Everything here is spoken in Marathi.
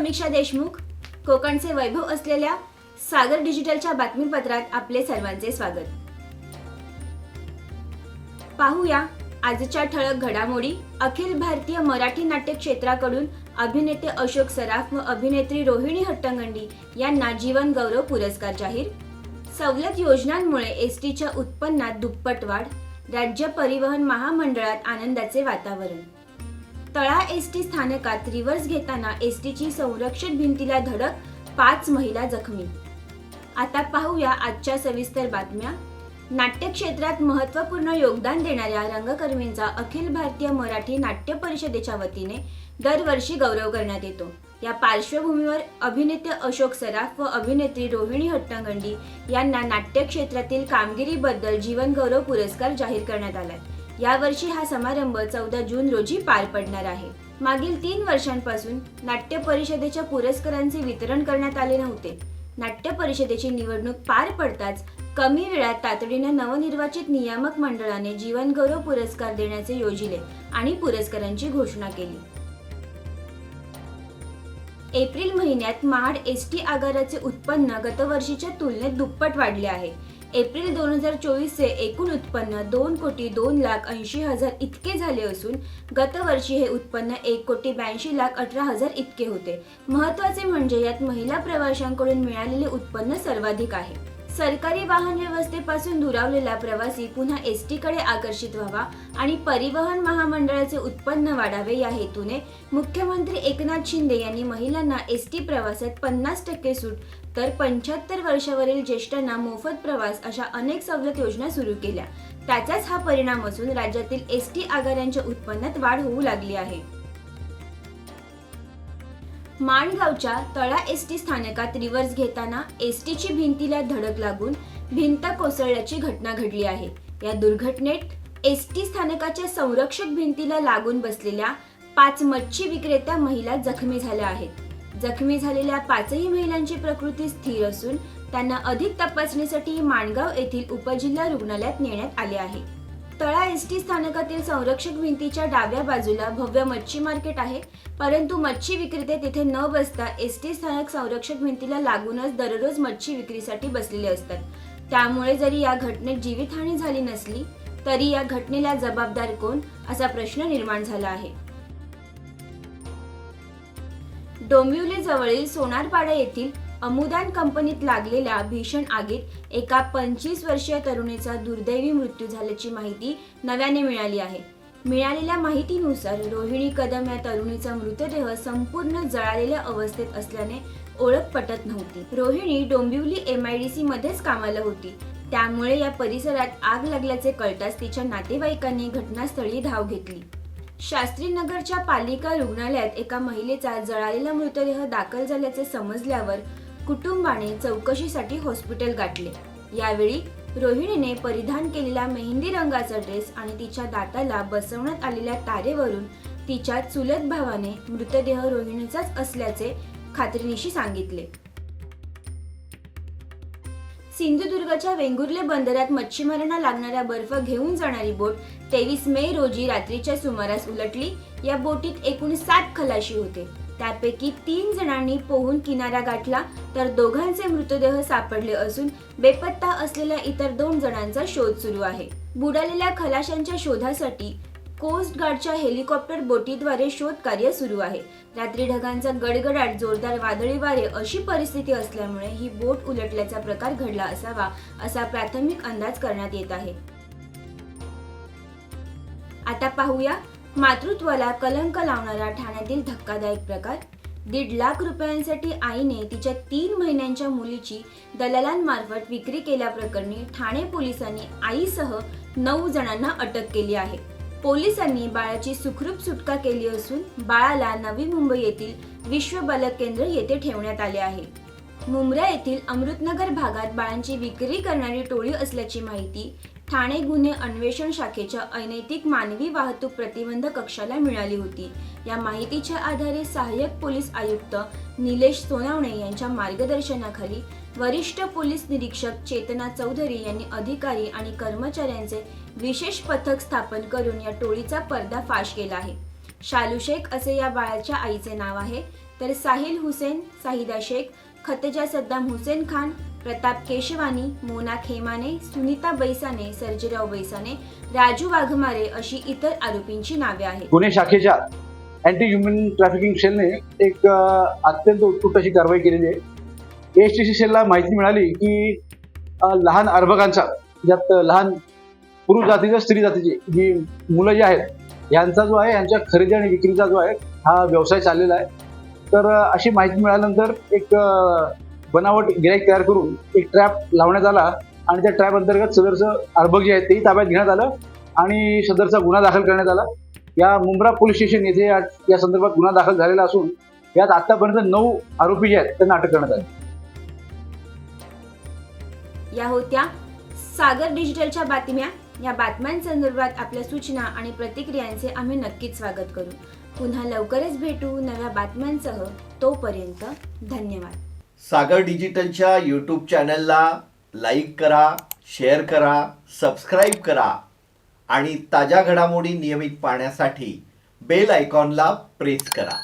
समीक्षा देशमुख कोकणचे वैभव असलेल्या सागर डिजिटलच्या बातमीपत्रात आपले सर्वांचे स्वागत. पाहूया आजच्या ठळक घडामोडी. अखिल भारतीय मराठी नाट्य क्षेत्राकडून अभिनेते अशोक सराफ व अभिनेत्री रोहिणी हट्टंगंडी यांना जीवन गौरव पुरस्कार जाहीर. सवलत योजनांमुळे एस टीच्या उत्पन्नात दुप्पट वाढ. राज्य परिवहन महामंडळात आनंदाचे वातावरण. तळा एस टी स्थानकात रिव्हर्स घेताना एस टीची संरक्षित भिंतीला धडक पाच महिला जखमी. आता पाहूया आजच्या सविस्तर बातम्या. नाट्य क्षेत्रात महत्त्वपूर्ण योगदान देणाऱ्या रंगकर्मींचा अखिल भारतीय मराठी नाट्य परिषदेच्या वतीने दरवर्षी गौरव करण्यात येतो. या पार्श्वभूमीवर अभिनेते अशोक सराफ व अभिनेत्री रोहिणी हट्टंगंडी यांना नाट्य क्षेत्रातील कामगिरीबद्दल जीवनगौरव पुरस्कार जाहीर करण्यात आलाय. यावर्षी हा समारंभ चौदा जून रोजी पार पडणार आहे. मागील तीन वर्षांपासून नाट्य परिषदेच्या पुरस्कारांचे वितरण करण्यात आले नव्हते. नाट्य परिषदेची निवडणूक पार पडताच कमी वेळात तातडीने नवनिर्वाचित नियामक मंडळाने जीवनगौरव पुरस्कार देण्याचे योजिले आणि पुरस्कारांची घोषणा केली. एप्रिल महिन्यात महाड एस टी आगाराचे उत्पन्न गतवर्षीच्या तुलनेत दुप्पट वाढले आहे. एप्रिल दोन हजार चोवीसचे एकूण उत्पन्न दोन कोटी दोन लाख ऐंशी हजार इतके झाले असून गतवर्षी हे उत्पन्न एक कोटी ब्याऐंशी लाख अठरा हजार इतके होते. महत्त्वाचे म्हणजे यात महिला प्रवाशांकडून मिळालेले उत्पन्न सर्वाधिक आहे. सरकारी वाहन व्यवस्थेपासून दुरावलेला प्रवासी पुन्हा एस टीकडे आकर्षित व्हावा आणि परिवहन महामंडळाचे उत्पन्न वाढावे. या हेतूने मुख्यमंत्री एकनाथ शिंदे यांनी महिलांना एस टी प्रवासात पन्नास टक्के सूट तर पंच्याहत्तर वर्षावरील ज्येष्ठांना मोफत प्रवास अशा अनेक सवलत योजना सुरू केल्या. त्याचाच हा परिणाम असून राज्यातील एस टी आगारांच्या उत्पन्नात वाढ होऊ लागली आहे. माणगावच्या तळा एस टी स्थानकात रिव्हर्स घेताना एस टीची भिंतीला धडक लागून भिंत कोसळल्याची घटना घडली आहे. या दुर्घटनेत एस टी स्थानकाच्या संरक्षक भिंतीला लागून बसलेल्या पाच मच्छी विक्रेत्या महिला जखमी झाल्या आहेत. जखमी झालेल्या पाचही महिलांची प्रकृती स्थिर असून त्यांना अधिक तपासणीसाठी माणगाव येथील उपजिल्हा रुग्णालयात नेण्यात आले आहे. तळा एस टी स्थानकातील संरक्षक भिंतीच्या डाव्या बाजूला भव्य मच्छी मार्केट आहे. परंतु मच्छी विक्रेते तिथे न बसता एस टी स्थानक संरक्षक भिंतीला लागूनच दररोज मच्छी विक्रीसाठी बसलेले असतात. त्यामुळे जरी या घटनेत जीवितहानी झाली नसली तरी या घटनेला जबाबदार कोण? असा प्रश्न निर्माण झाला आहे. डोंबिवली जवळील सोनारपाडा येथील अमुदान कंपनीत लागलेल्या भीषण आगीत एका पंचवीस वर्षीय तरुणीचा दुर्दैवी मृत्यू झाल्याची माहिती नव्याने मिळाली आहे. मिळालेल्या माहितीनुसार रोहिणी कदम या तरुणीचा मृतदेह संपूर्ण जळालेल्या अवस्थेत असल्याने ओळख पटत नव्हती. Rohini Dombivli M I D C मध्येच कामाला होती. त्यामुळे या परिसरात आग लागल्याचे कळताच तिच्या नातेवाईकांनी घटनास्थळी धाव घेतली. शास्त्रीनगरच्या पालिका रुग्णालयात एका महिलेचा जळालेला मृतदेह दाखल झाल्याचे समजल्यावर कुटुंबाने चौकशीसाठी हॉस्पिटल गाठले. यावेळी रोहिणीने परिधान केलेला मेहंदी रंगाचा ड्रेस आणि तिच्या दाताला बसवण्यात आलेल्या तारेवरून तिच्या चुलत भावाने मृतदेह रोहिणीचाच असल्याचे खात्रीनिशी सांगितले. सिंधुदुर्गच्या वेंगुर्ले बंदरात मच्छीमारांना लागणारा बर्फ घेऊन जाणारी बोट तेवीस मे रोजी रात्रीच्या सुमारास उलटली. या बोटीत एकूण सात खलाशी होते. त्यापैकी तीन जणांनी पोहून किनारा गाठला तर दोघांचे मृतदेह सापडले असून बेपत्ता असलेल्या इतर दोन जणांचा शोध सुरू आहे. बुडालेल्या खलाशांच्या शोधासाठी कोस्ट गार्डच्या हेलिकॉप्टर बोटीद्वारे शोध कार्य सुरू आहे. रात्री ढगांचा गडगडाट जोरदार वादळी वारे अशी परिस्थिती असल्यामुळे ही बोट उलटल्याचा प्रकार घडला असावा असा प्राथमिक अंदाज करण्यात येत आहे. आता पाहूया मातृत्वाला कलंक लावणारा ठाण्यातील धक्कादायक प्रकार? दीड लाख रुपयांसाठी आईने तिच्या तीन महिन्यांच्या मुलीची दलालांमार्फत विक्री केल्याप्रकरणी ठाणे पोलिसांनी आईसह नऊ जणांना अटक केली आहे. पोलिसांनी बाळाची सुखरूप सुटका केली असून बाळाला नवी मुंबई येथील विश्व बालक केंद्र येथे ठेवण्यात आले आहे. मुंब्रा येथील अमृतनगर भागात बाळांची विक्री करणारी टोळी असल्याची माहिती ठाणे गुन्हे अन्वेषण शाखेच्या अनैतिक मानवी वाहतूक प्रतिबंध कक्षाला मिळाली होती. या माहितीच्या आधारे सहाय्यक पोलीस आयुक्त निलेश सोनावणे यांच्या मार्गदर्शनाखाली वरिष्ठ पोलीस निरीक्षक चेतना चौधरी यांनी अधिकारी आणि कर्मचाऱ्यांचे विशेष पथक स्थापन करून या टोळीचा पर्दाफाश केला आहे. शालू शेख असे या बाळाच्या आईचे नाव आहे. तर साहिल हुसेन साहिदा शेख खतेजा सद्दाम हुसेन खान प्रताप केशवानी मोना खेमाने सुनीता बैसाने सर्जीराव बैसाने राजू वाघमारे अशी इतर आरोपींची नावे आहेत. गुन्हे शाखेच्या अँटी ह्युमन ट्रॅफिकिंग सेलने एक अत्यंत उत्कृष्ट अशी कारवाई केलेली आहे. एस टी सी सेलला माहिती मिळाली की लहान अर्भकांचा ज्यात लहान पुरुष जातीच्या स्त्री जातीची जी मुलं जी आहेत यांचा जो आहे यांच्या खरेदी आणि विक्रीचा जो आहे हा व्यवसाय चाललेला आहे. तर अशी माहिती मिळाल्यानंतर एक बनावट गिराईक तयार करून एक ट्रॅप लावण्यात आला आणि त्या ट्रॅप अंतर्गत सदरचं अर्भक जे आहे तेही ताब्यात घेण्यात आलं आणि सदरचा गुन्हा दाखल करण्यात आला. या मुंब्रा पोलीस स्टेशन येथे या संदर्भात गुन्हा दाखल झालेला असून यात आतापर्यंत नऊ आरोपी जे आहेत त्यांना अटक करण्यात आली. या होत्या. सागर डिजिटलच्या बातम्या. या बातम्यांसंदर्भात आपल्या सूचना आणि प्रतिक्रियांचे आम्ही नक्कीच स्वागत करू. पुन्हा लवकरच भेटू नव्या बातम्यांसह. तोपर्यंत धन्यवाद. सागर डिजिटलच्या यूट्यूब चॅनलला लाईक करा शेअर करा सबस्क्राईब करा आणि ताज्या घडामोडी नियमित पाहण्यासाठी बेल आयकॉनला प्रेस करा.